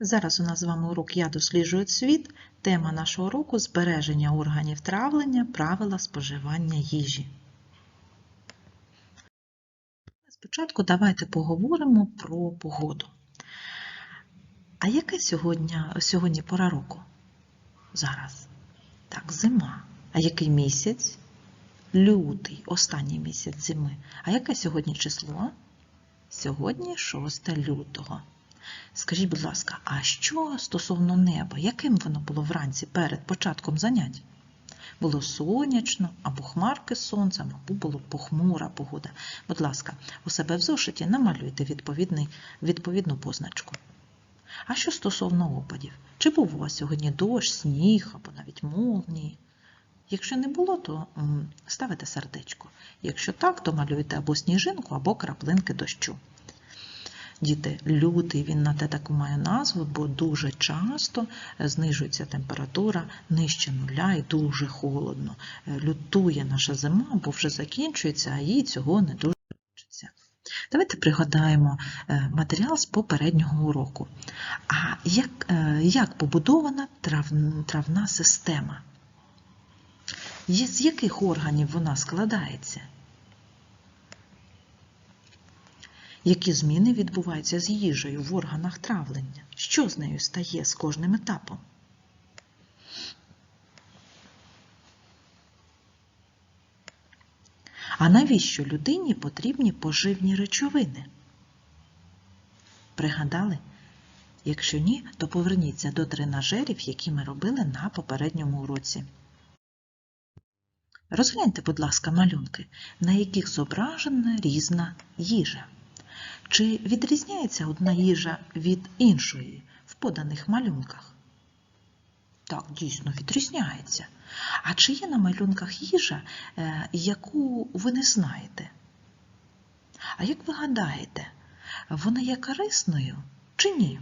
Зараз у нас з вами урок Я досліджую світ. Тема нашого уроку збереження органів травлення, правила споживання їжі. Спочатку давайте поговоримо про погоду. А яка сьогодні, сьогодні пора року? Зараз. Так, зима. А який місяць? Лютий, останній місяць зими. А яке сьогодні число? Сьогодні 6 лютого. Скажіть, будь ласка, а що стосовно неба? Яким воно було вранці перед початком занять? Було сонячно, або хмарки з сонцем, або було похмура погода. Будь ласка, у себе в зошиті намалюйте відповідну позначку. А що стосовно опадів? Чи був у вас сьогодні дощ, сніг або навіть молнії? Якщо не було, то ставите сердечко. Якщо так, то малюйте або сніжинку, або краплинки дощу. Діти, лютий він на те таку має назву, бо дуже часто знижується температура нижче нуля і дуже холодно. Е, Лютує наша зима, бо вже закінчується, а їй цього не дуже хочеться. Давайте пригадаємо е, матеріал з попереднього уроку. А як, е, як побудована трав, травна система? З яких органів вона складається? Які зміни відбуваються з їжею в органах травлення? Що з нею стає з кожним етапом? А навіщо людині потрібні поживні речовини? Пригадали? Якщо ні, то поверніться до тренажерів, які ми робили на попередньому уроці. Розгляньте, будь ласка, малюнки, на яких зображена різна їжа. Чи відрізняється одна їжа від іншої в поданих малюнках? Так, дійсно відрізняється. А чи є на малюнках їжа, е, яку ви не знаєте? А як ви гадаєте, вона є корисною чи ні?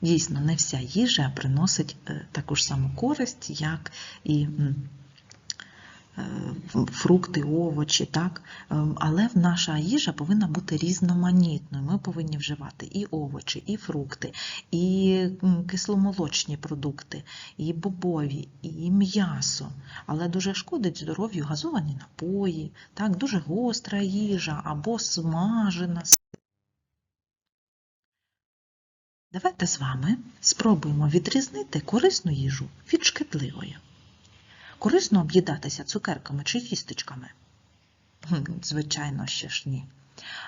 Дійсно, не вся їжа приносить е, таку ж саму користь, як і фрукти, овочі, так? Ем, Але наша їжа повинна бути різноманітною. Ми повинні вживати і овочі, і фрукти, і кисломолочні продукти, і бобові, і м'ясо. Але дуже шкодить здоров'ю газовані напої, так? дуже гостра їжа або смажена. Давайте з вами спробуємо відрізнити корисну їжу від шкідливої. Корисно об'їдатися цукерками чи їстечками? Звичайно, ще ж ні.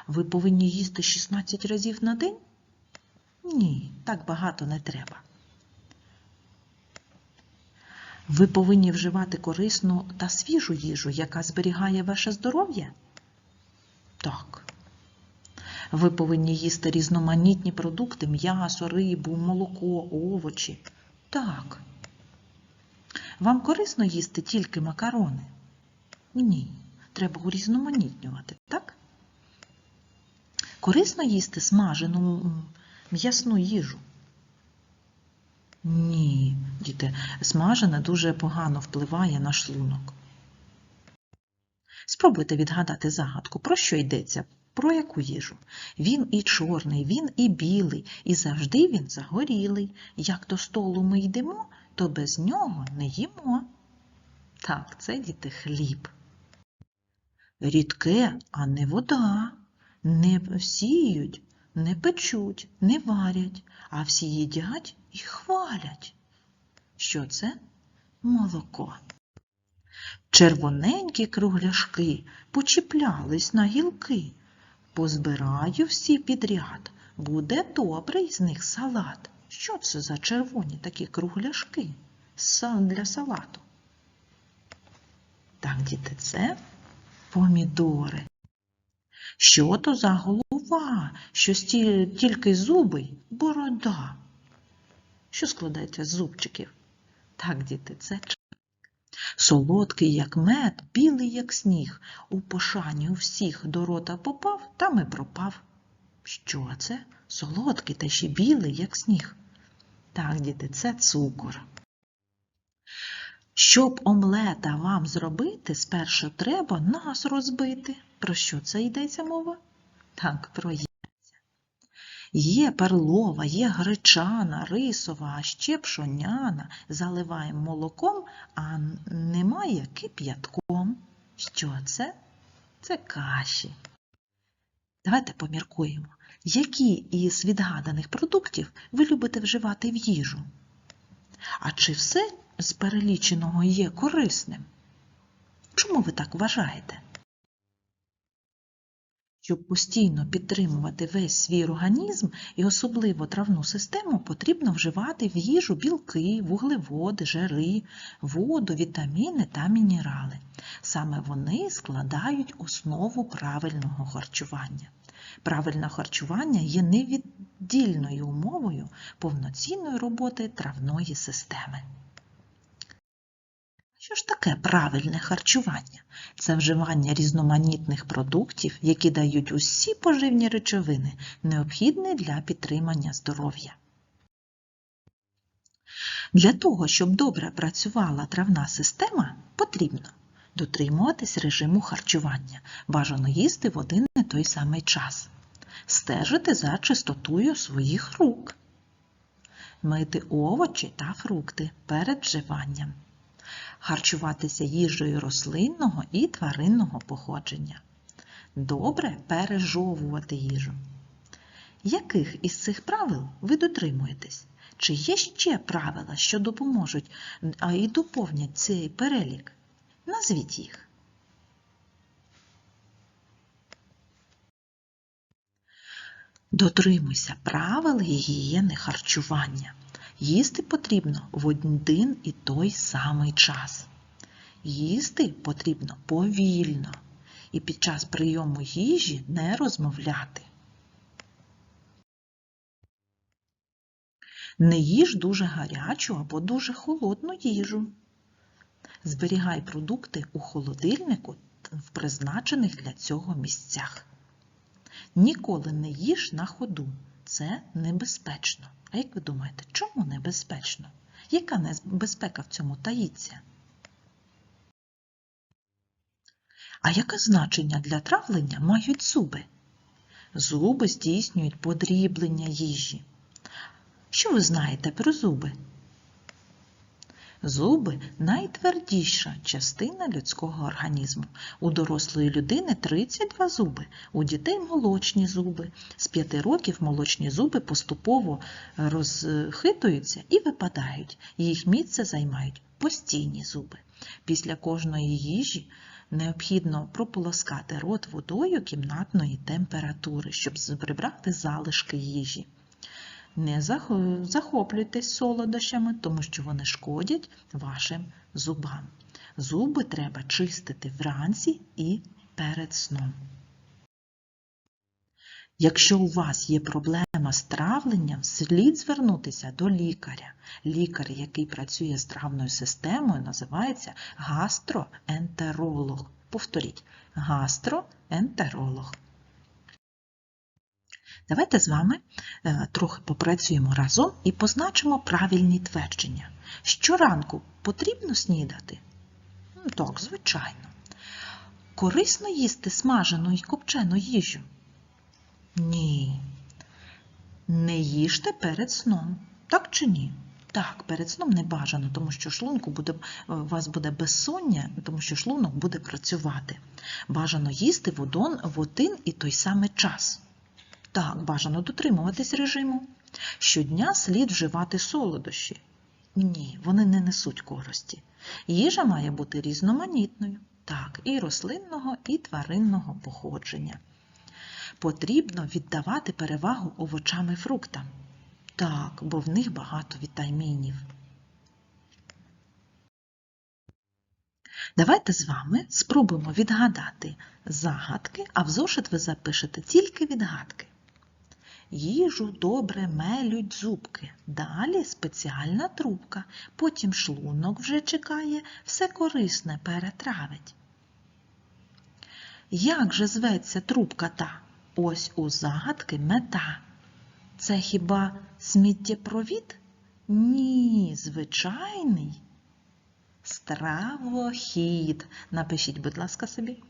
Ви повинні їсти 16 разів на день? Ні, так багато не треба. Ви повинні вживати корисну та свіжу їжу, яка зберігає ваше здоров'я? Так. Ви повинні їсти різноманітні продукти, м'ясо, рибу, молоко, овочі. Так. Вам корисно їсти тільки макарони? Ні. Треба урізноманітнювати, так? Корисно їсти смажену м'ясну їжу? Ні, діти, смажене дуже погано впливає на шлунок. Спробуйте відгадати загадку, про що йдеться, про яку їжу. Він і чорний, він і білий, і завжди він загорілий. Як до столу ми йдемо, то без нього не їмо. Так, це діти хліб. Рідке, а не вода. Не сіють, не печуть, не варять, а всі їдять і хвалять. Що це? Молоко. Червоненькі кругляшки почіплялись на гілки. Позбираю всі підряд, буде добрий з них салат. Що це за червоні такі кругляшки Са- для салату? Так, діти, це помідори. Що то за голова, що тільки зуби борода? Що складається з зубчиків? Так, діти, це Солодкий, як мед, білий, як сніг. У пошані у всіх до рота попав, там і пропав. Що це? Солодкий та ще білий, як сніг. Так, діти, це цукор. Щоб омлета вам зробити, спершу треба нас розбити. Про що це йдеться мова? Так, про яйця. Є перлова, є гречана, рисова, а ще пшоняна. Заливаємо молоком, а немає кип'ятком. Що це? Це каші. Давайте поміркуємо, які із відгаданих продуктів ви любите вживати в їжу? А чи все з переліченого є корисним? Чому ви так вважаєте? Щоб постійно підтримувати весь свій організм і особливо травну систему, потрібно вживати в їжу білки, вуглеводи, жири, воду, вітаміни та мінерали. Саме вони складають основу правильного харчування. Правильне харчування є невіддільною умовою повноцінної роботи травної системи. Що ж таке правильне харчування? Це вживання різноманітних продуктів, які дають усі поживні речовини, необхідні для підтримання здоров'я. Для того, щоб добре працювала травна система, потрібно дотримуватись режиму харчування, бажано їсти в один і той самий час, стежити за чистотою своїх рук, мити овочі та фрукти перед вживанням харчуватися їжею рослинного і тваринного походження. Добре пережовувати їжу. Яких із цих правил ви дотримуєтесь? Чи є ще правила, що допоможуть а і доповнять цей перелік? Назвіть їх. Дотримуйся правил гігієни харчування. Їсти потрібно в один і той самий час. Їсти потрібно повільно і під час прийому їжі не розмовляти. Не їж дуже гарячу або дуже холодну їжу. Зберігай продукти у холодильнику в призначених для цього місцях. Ніколи не їж на ходу. Це небезпечно. А як ви думаєте, чому небезпечно? Яка небезпека в цьому таїться? А яке значення для травлення мають зуби? Зуби здійснюють подріблення їжі. Що ви знаєте про зуби? Зуби найтвердіша частина людського організму. У дорослої людини 32 зуби, у дітей молочні зуби. З 5 років молочні зуби поступово розхитуються і випадають. Їх місце займають постійні зуби. Після кожної їжі необхідно прополоскати рот водою кімнатної температури, щоб прибрати залишки їжі. Не захоплюйтесь солодощами, тому що вони шкодять вашим зубам. Зуби треба чистити вранці і перед сном. Якщо у вас є проблема з травленням, слід звернутися до лікаря. Лікар, який працює з травною системою, називається гастроентеролог. Повторіть, гастроентеролог. Давайте з вами е, трохи попрацюємо разом і позначимо правильні твердження. Щоранку потрібно снідати? Так, звичайно. Корисно їсти смажену і копчену їжу? Ні. Не їжте перед сном. Так чи ні? Так, перед сном не бажано, тому що шлунку буде, у вас буде безсоння, тому що шлунок буде працювати. Бажано їсти в один і той самий час. Так, бажано дотримуватись режиму. Щодня слід вживати солодощі. Ні, вони не несуть користі. Їжа має бути різноманітною, так, і рослинного, і тваринного походження. Потрібно віддавати перевагу овочам і фруктам. Так, бо в них багато вітамінів. Давайте з вами спробуємо відгадати загадки, а в зошит ви запишете тільки відгадки. Їжу добре мелють зубки, далі спеціальна трубка, потім шлунок вже чекає, все корисне перетравить. Як же зветься трубка та? Ось у загадки мета. Це хіба сміттєпровід? Ні, звичайний. Стравохід. Напишіть, будь ласка, собі.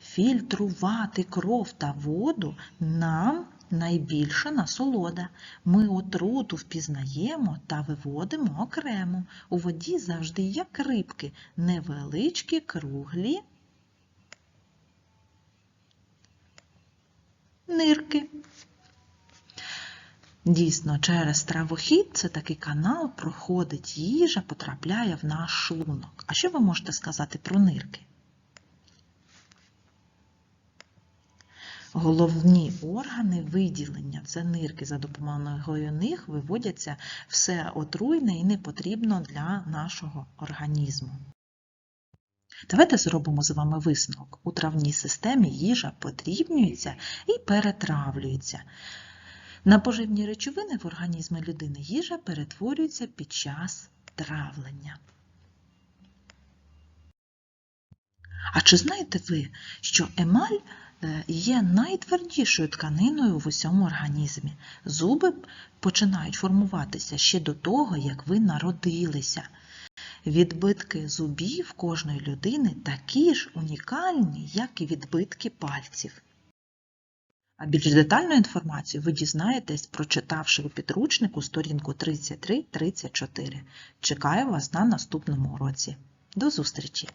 Фільтрувати кров та воду нам найбільша насолода. Ми отруту впізнаємо та виводимо окремо. У воді завжди як рибки, невеличкі, круглі нирки. Дійсно, через травохід це такий канал проходить їжа, потрапляє в наш шлунок. А що ви можете сказати про нирки? Головні органи виділення це нирки, за допомогою них виводяться все отруйне і непотрібно для нашого організму. Давайте зробимо з вами висновок. У травній системі їжа потрібнюється і перетравлюється. На поживні речовини в організмі людини їжа перетворюється під час травлення. А чи знаєте ви, що емаль є найтвердішою тканиною в усьому організмі? Зуби починають формуватися ще до того, як ви народилися. Відбитки зубів кожної людини такі ж унікальні, як і відбитки пальців. А більш детальну інформацію ви дізнаєтесь, прочитавши у підручнику сторінку 33-34. Чекаю вас на наступному уроці. До зустрічі!